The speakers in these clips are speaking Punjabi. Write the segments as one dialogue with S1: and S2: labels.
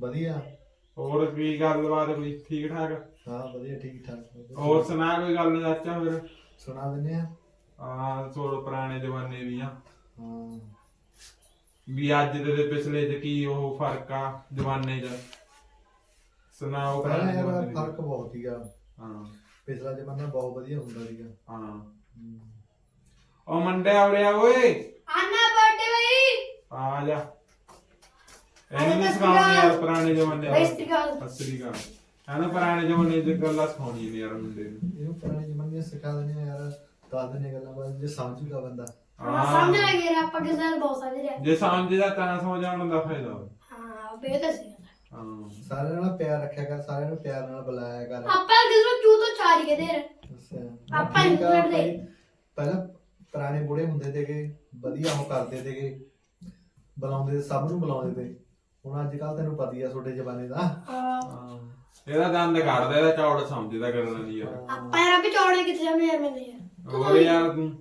S1: ਵਧੀਆ।
S2: ਹੋਰ ਕੀ ਗੱਲਬਾਤ ਕੋਈ ਠੀਕ ਠਾਕ?
S1: ਹਾਂ ਵਧੀਆ ਠੀਕ ਠਾਕ।
S2: ਹੋਰ ਸੁਣਾ ਕੋਈ ਗੱਲ ਚਾਚਾ ਫਿਰ?
S1: ਸੁਣਾ ਦਿੰਨੇ ਆ।
S2: ਆ ਥੋੜੇ ਪੁਰਾਣੇ ਜ਼ਮਾਨੇ ਦੀਆਂ।
S1: ਹਾਂ।
S2: ਵੀ ਅੱਜ ਦੇ ਤੇ ਪਿਛਲੇ ਚ ਕੀ ਉਹ ਫ਼ਰਕ ਆ ਜ਼ਮਾਨੇ ਚ? ਸੁਣਾਓ
S1: ਪਹਿਲਾਂ
S2: ਪੁਰਾਣੇ
S1: ਯਾਰ। ਫ਼ਰਕ ਬਹੁਤ ਸੀਗਾ।
S2: ਹਾਂ।
S1: ਪਿਛਲਾ ਜ਼ਮਾਨਾ ਬਹੁਤ ਵਧੀਆ ਹੁੰਦਾ ਸੀਗਾ।
S2: ਹਾਂ। ਉਹ ਮੰਡੇ ਆ ਰਿਹਾ ਓਏ।
S3: ਆਨਾ ਬਰਥਡੇ ਬਈ।
S2: ਆ ਜਾ। ਇਹਨੂੰ ਨਹੀਂ ਸਿਖਾਉਣੀ ਯਾਰ ਪੁਰਾਣੇ ਜ਼ਮਾਨੇ
S3: ਬਈ
S2: ਦਾ
S3: ਸਟਿਕਰ
S2: ਸਤਿ ਗੱਲ ਹੈ ਨਾ ਪੁਰਾਣੇ ਜ਼ਮਾਨੇ ਦੀ ਗੱਲਾਂ ਸਿਖਾਉਣੀ ਨੇ ਯਾਰ ਮੁੰਡੇ ਨੂੰ।
S1: ਇਹਨੂੰ ਪੁਰਾਣੇ ਜ਼ਮਾਨੇ ਦੀਆਂ ਸਿਖਾ ਦਿੰਨੇ ਆ ਯਾਰ ਦੱਸ ਦਿੰਨੇ ਗੱਲਾਂ ਬਾਅਦ ਜੇ ਸਮਝੂਗਾ ਬੰਦਾ।
S3: ਹਾਂ। ਸਮਝ ਲੱਗ ਗਿਆ ਆਪਾਂ ਕਿਸੇ ਨਾਲ ਬਹੁਤ ਸਮਝ ਰਿਹਾ
S2: ਜੇ ਸਮਝਦਾ ਤਾਂ ਸਮਝ ਆਉਣ ਦਾ ਫਾਇਦਾ। ਵਾ।
S3: ਹਾਂ ਬੇ ਤਾਂ ਸੀ
S2: ਹਾਂ।
S1: ਸਾਰਿਆਂ ਨਾਲ ਪਿਆਰ ਰੱਖਿਆ ਕਰ ਸਾਰਿਆਂ ਨੂੰ ਪਿਆਰ ਨਾਲ ਬੁਲਾਇਆ ਕਰ।
S3: ਆਪਾਂ ਕਿਸੇ ਨੂੰ ਚੂ ਤੋਂ ਚਾਰ ਹੀ ਕਹਦੇ
S1: ਅੱਛਾ।
S3: ਆਪਾਂ
S1: ਠੀਕ ਆ,
S3: ਇੰਟਰਨੈਟ ਦੇ-
S1: ਭਾਈ, ਪਹਿਲਾਂ ਪੁਰਾਣੇ ਬੁੜੇ ਹੁੰਦੇ ਤੇਗੇ ਵਧੀਆ ਉਹ ਕਰਦੇ ਤੇਗੇ ਬੁਲਾਉਂਦੇ ਸਭ ਨੂੰ ਬੁਲਾਉਂਦੇ ਤੇ ਹੁਣ ਅੱਜ ਕੱਲ ਤੈਨੂੰ ਪਤਾ ਹੀ ਆ ਤੁਹਾਡੇ ਜ਼ਮਾਨੇ ਦਾ।
S2: ਇਹਦਾ ਦੰਦ ਕੱਢਦਾ ਇਹਦਾ ਚੌੜ ਸਮਝਦਾ ਕਰਨਾ ਨਹੀਂ ਯਾਰ।
S3: ਆਪਾਂ ਯਾਰ ਵੀ ਚੌੜੇ ਕਿੱਥੇ ਜਾਂਦੇ ਯਾਰ ਮੈਨੇ ਯਾਰ?
S2: ਹੋਰ ਯਾਰ ਤੂੰ?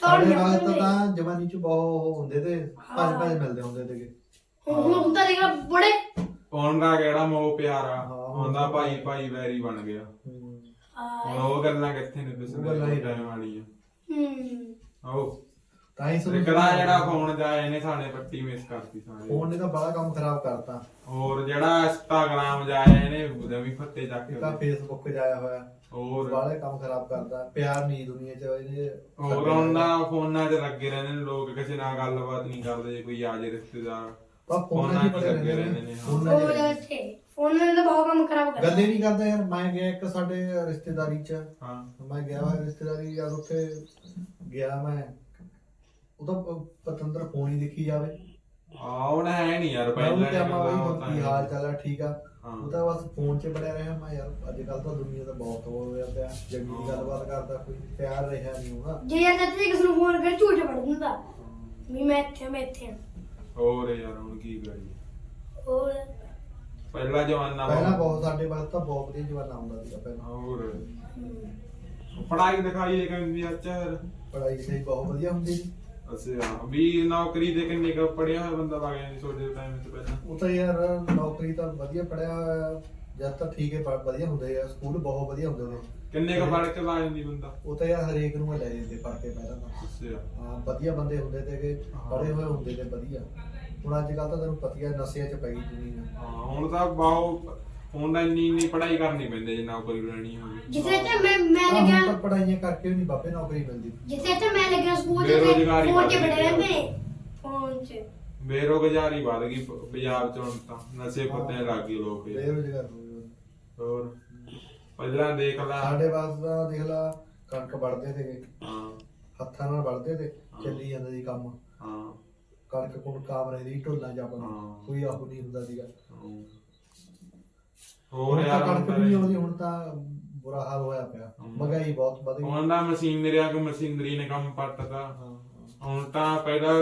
S1: ਸਾਡੇ ਨਾਲ ਤਾਂ ਤਾਂ ਜਵਾਨੀ ਚ ਬਹੁਤ ਉਹ ਹੁੰਦੇ ਤੇ ਭੱਜ ਭੱਜ ਮਿਲਦੇ ਹੁੰਦੇ ਤੇਗੇ
S3: ਹੁਣ ਹੁੰਦਾ ਦੇਖਾ ਬੜੇ।
S2: ਉਹਨਾਂ ਦਾ ਕਿਹੜਾ ਮੋਹ ਪਿਆਰਾ। ਹੁੰਦਾ ਭਾਈ ਭਾਈ ਵੈਰੀ ਬਣ ਗਿਆ। ਹੁਣ ਉਹ ਗੱਲਾਂ ਕਿੱਥੇ ਨੇ
S1: ਉਹ ਗੱਲਾਂ ਹੀ
S2: ਪਿਛਲੇ ਵਾਲੀਆਂ
S3: ਹੂੰ।
S2: ਆਓ।
S1: ਤਾਂ ਹੀ ਤੁਹਾਨੂੰ
S2: ਕਿਹੜਾ ਜਿਹੜਾ ਫੋਨ ਜਾਏ ਇਹਨੇ ਸਾਡੇ ਪੱਟੀ ਮਿਸ ਕਰਤੀ ਸਾਰੇ।
S1: ਫੋਨ ਨੇ ਤਾਂ ਬੜਾ ਕੰਮ ਖਰਾਬ ਕਰਤਾ।
S2: ਹੋਰ ਜਿਹੜਾ ਇੰਸਟਾਗ੍ਰਾਮ ਜਾਏ ਇਹਨੇ ਉਹਦੇ ਵੀ ਫੱਟੇ ਚੱਕ
S1: ਇੱਕ ਤਾਂ
S2: ਕੇ
S1: ਫੇਸਬੁੱਕ ਜਾਇਆ ਹੋਇਆ।
S2: ਹੋਰ।
S1: ਬਾਲੇ ਕੰਮ ਖਰਾਬ ਕਰਦਾ। ਪਿਆਰ ਨਹੀਂ ਦੁਨੀਆ ਚ ਇਹਨੇ
S2: ਹੋਰ ਹੁੰਦਾ ਫੋਨਾਂ 'ਚ ਲੱਗੇ ਰਹਿੰਦੇ ਨੇ ਲੋਕ ਕਿਸੇ ਨਾਲ ਗੱਲਬਾਤ ਨਹੀਂ ਕਰਦੇ ਜੇ ਕੋਈ ਆ ਜੇ ਰਿਸ਼ਤੇਦਾਰ।
S1: ਪਰ ਫੋਨਾਂ 'ਚ ਬੜੇ ਰਹਿੰਦੇ ਨੇ ਫੋਨਾਂ 'ਚ
S3: ਫੋਨ ਨੇ ਤਾਂ ਬਹੁਤ ਕੰਮ ਖਰਾਬ ਕਰ
S1: ਗੱਲੇ ਨਹੀਂ ਕਰਦਾ ਯਾਰ ਮੈਂ ਗਿਆ ਇੱਕ ਸਾਡੇ ਰਿਸ਼ਤੇਦਾਰੀ ਚ।
S2: ਹਾਂ।
S1: ਮੈਂ ਗਿਆ ਰਿਸ਼ਤੇਦਾਰੀ ਯਾਰ ਉੱਥੇ ਗਿਆ ਮੈਂ। ਉਹਦਾ ਪ- ਪਤੰਦਰ ਫੋਨ ਹੀ ਦੇਖੀ ਜਾਵੇ।
S2: ਆ ਹੁਣ ਹੈ ਨਹੀਂ ਯਾਰ
S1: ਮੈਂ
S2: ਪਹਿਲਾਂ
S1: ਕਿਹਾ ਮੈਂ
S2: ਬਾਤਾਂ
S1: ਕੀ ਹਾਲ ਚਾਲ ਆ ਠੀਕ ਆ।
S2: ਹਾਂ।
S1: ਉਹ ਤਾਂ ਬਸ ਫੋਨ 'ਚ ਬੜਿਆ ਰਿਹਾ ਮੈਂ ਯਾਰ ਅੱਜ ਕੱਲ ਤਾਂ ਦੁਨੀਆ ਦਾ ਬਹੁਤ ਹੋ ਰਿਹਾ ਪਿਆ ਜੰਗੀ ਦੀ ਗੱਲਬਾਤ ਕਰਦਾ ਕੋਈ ਪਿਆਰ ਰਿਹਾ ਨਹੀਂ ਹੋਣਾ
S3: ਜੇ ਯਾਰ ਤੇ ਕਿਸੇ ਨੂੰ ਫੋਨ ਕਰ ਝੂਠ ਪੜ ਦਿੰਦਾ ਵੀ ਮੈਂ ਇੱਥੇ ਹਾਂ, ਮੈਂ ਇੱਥੇ ਹਾਂ।
S2: ਹੋਰ ਯਾਰ ਹੁਣ ਕੀ ਕਰੀਏ?
S3: ਹੋਰ?
S2: ਪਹਿਲਾ ਜਮਾਨਾ
S1: ਪਹਿਲਾਂ ਬਹੁਤ ਸਾਡੇ ਬਾਅਦ ਤਾਂ ਬਹੁਤ ਵਧੀਆ ਜਵਾਨਾ ਹੁੰਦਾ ਸੀਗਾ ਪਹਿਲਾਂ।
S2: ਹੋਰ?
S3: ਹੂੰ।
S2: ਪੜਾਈ ਦਿਖਾਈ ਕਹਿੰਦੀ ਅੱਛਾ ਯਾਰ
S1: ਪੜਾਈ ਸਹੀ ਬਹੁਤ ਵਧੀਆ ਹੁੰਦੀ ਸੀ।
S2: ਅੱਛਾ ਵੀ ਨੌਕਰੀ ਦੇ ਕਿੰਨੇ ਕ ਪੜਿਆ ਹੋਇਆ ਬੰਦਾ ਵਗ ਜਾਂਦੀ ਛੋਟੇ ਟਾਈਮ 'ਚ ਪਹਿਲਾਂ?
S1: ਉਹ ਤਾਂ ਯਾਰ ਨੌਕਰੀ ਤਾਂ ਵਧੀਆ ਪੜਿਆ ਹੋਇਆ ਜਦ ਤਾਂ ਠੀਕ ਹੈ ਪ- ਵਧੀਆ ਹੁੰਦੇ ਆ ਸਕੂਲ ਬਹੁਤ ਵਧੀਆ ਹੁੰਦੇ ਨੇ।
S2: ਕਿੰਨੇ ਕ ਪੜ ਕੇ ਵਗ ਜਾਂਦੀ ਬੰਦਾ?
S1: ਉਹ ਤਾਂ ਯਾਰ ਹਰੇਕ ਨੂੰ ਲੈ ਜਾਂਦੇ ਪੜ ਕੇ ਪਹਿਲਾਂ ਤਾਂ।
S2: ਅੱਛਾ।
S1: ਹਾਂ ਵਧੀਆ ਬੰਦੇ ਹੁੰਦੇ ਤੇ ਪੜੇ ਹੋਏ ਹੁੰਦੇ ਤੇ ਵਧੀਆ। ਹੁਣ ਅੱਜ ਕੱਲ ਤਾਂ ਤੈਨੂੰ ਪਤਾ ਹੀ ਆ ਨਸ਼ਿਆਂ 'ਚ ਪੈ ਗਈ ਦੁਨੀਆ
S2: ਹਾਂ ਹੁਣ ਤਾਂ ਬਾਹੋ ਤਾਂ ਇੰਨੀ ਇੰਨੀ ਪੜਾਈ ਕਰਨੀ ਪੈਂਦੀ ਜੇ ਨੌਕਰੀ ਲੈਣੀ ਹੋਵੇ।
S3: ਜਿੱਥੇ ਤੇ ਮੈਂ ਮੈਂ
S1: ਆਹ ਹੁਣ
S3: ਲੱਗਿਆ
S1: ਤਾਂ ਪੜਾਈਆਂ ਕਰਕੇ ਵੀ ਨਹੀਂ ਬਾਪੇ ਨੌਕਰੀ ਮਿਲਦੀ।
S3: ਜਿੱਥੇ ਤੇ ਮੈਂ ਲੱਗਿਆ ਸਕੂਲ ਚ
S2: ਬੇਰੁਜ਼ਗਾਰੀ
S3: ਫੋਨ 'ਚ
S2: ਵੱਧ
S3: ਬੜੇ
S2: ਗਈ ਆ।
S3: ਰਹਿੰਦੇ। ਫੋਨ 'ਚ।
S2: ਬੇਰੁਜ਼ਗਾਰੀ ਵੱਧ ਗਈ ਪ- ਪੰਜਾਬ 'ਚ ਹੁਣ ਤਾਂ ਨਸ਼ੇ ਪੱਤੇ ਲੱਗ ਗਏ ਲੋਕ। ਯਾਰ।
S1: ਬੇਰੁਜ਼ਗਾਰ ਹੋ ਗਏ।
S2: ਹੋਰ? ਪਹਿਲਾਂ ਦੇਖ ਲਾ।
S1: ਸਾਡੇ ਪਾਸ ਦਾ ਦੇਖ ਲਾ ਕਣਕ ਵੜਦੇ ਤੇ
S2: ਹਾਂ।
S1: ਹੱਥਾਂ ਨਾਲ ਵੜਦੇ ਤੇ ਚੱਲੀ ਜਾਂਦਾ ਸੀ ਕੰਮ।
S2: ਹਾਂ।
S1: ਕਣਕ ਕੁਣ ਕਾਮਰੇ ਦੀ ਢੋਲਾਂ ਜਾਂ
S2: ਹਾਂ।
S1: ਕੋਈ ਆਹੋ ਨਹੀਂ ਹੁੰਦਾ ਸੀਗਾ।
S2: ਹਾਂ। ਹੋਰ
S1: ਹੁਣ ਤਾਂ
S2: ਯਾਰ
S1: ਕਣਕ
S2: ਤਾਂ
S1: ਵੀ ਨਹੀਂ। ਆਉਂਦੀ ਹੁਣ ਤਾਂ ਬੁਰਾ ਹਾਲ ਹੋਇਆ ਪਿਆ।
S2: ਹਾਂ।
S1: ਮਹਿੰਗਾਈ ਬਹੁਤ ਵਧ ਗਈ।
S2: ਹੁਣ ਦਾ ਮਸ਼ੀਨਰੀ ਆ ਕਿ ਮਸ਼ੀਨਰੀ ਨੇ ਕੰਮ ਪੱਟਦਾ
S1: ਹਾਂ।
S2: ਹੁਣ ਤਾਂ ਪਹਿਲਾਂ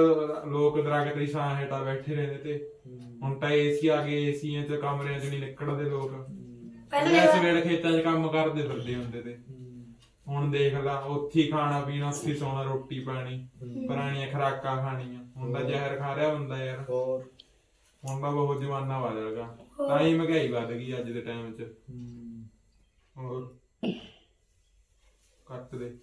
S2: ਲੋਕ ਦਰਖਤ ਦੀ ਛਾਂ ਹੇਠਾਂ ਬੈਠੇ ਰਹਿੰਦੇ ਤੇ
S1: ਹਮ,
S2: ਹੁਣ ਤਾਂ ਏਸੀ ਆ ਗਏ ਏਸੀਆਂ 'ਚ ਕਮਰਿਆਂ 'ਚ ਨਹੀਂ ਨਿਕਲਦੇ ਲੋਕ।
S3: ਪਹਿਲਾਂ
S2: ਪਹਿਲਾਂ
S3: ਦੇਖੋ-
S2: ਸਵੇਰ ਖੇਤਾਂ 'ਚ ਕੰਮ ਕਰਦੇ ਫਿਰਦੇ ਹੁੰਦੇ ਤੇ।
S1: ਹਮ,
S2: ਹੁਣ ਦੇਖ ਲਾ ਉੱਥੇ ਹੀ ਖਾਣਾ ਪੀਣਾ ਉੱਥੇ ਹੀ ਸੌਣਾ ਰੋਟੀ ਪਾਣੀ ਪੁਰਾਣੀਆਂ ਖਰਾਕਾਂ ਖਾਣੀਆਂ। ਹੁਣ ਤਾਂ ਜ਼ਹਿਰ ਖਾ ਰਿਹਾ ਬੰਦਾ ਯਾਰ।
S1: ਹੋਰ।
S2: ਹੁਣ ਤਾਂ ਬਹੁਤ ਜਵਾਨਾ ਵੱਧ ਗਿਆ ਤਾਂ ਹੀ ਮਹਿੰਗਾਈ ਵੱਧ ਗਈ ਅੱਜ ਦੇ ਟਾਈਮ 'ਚ। ਹੋਰ? ਕੱਟ ਦੇ।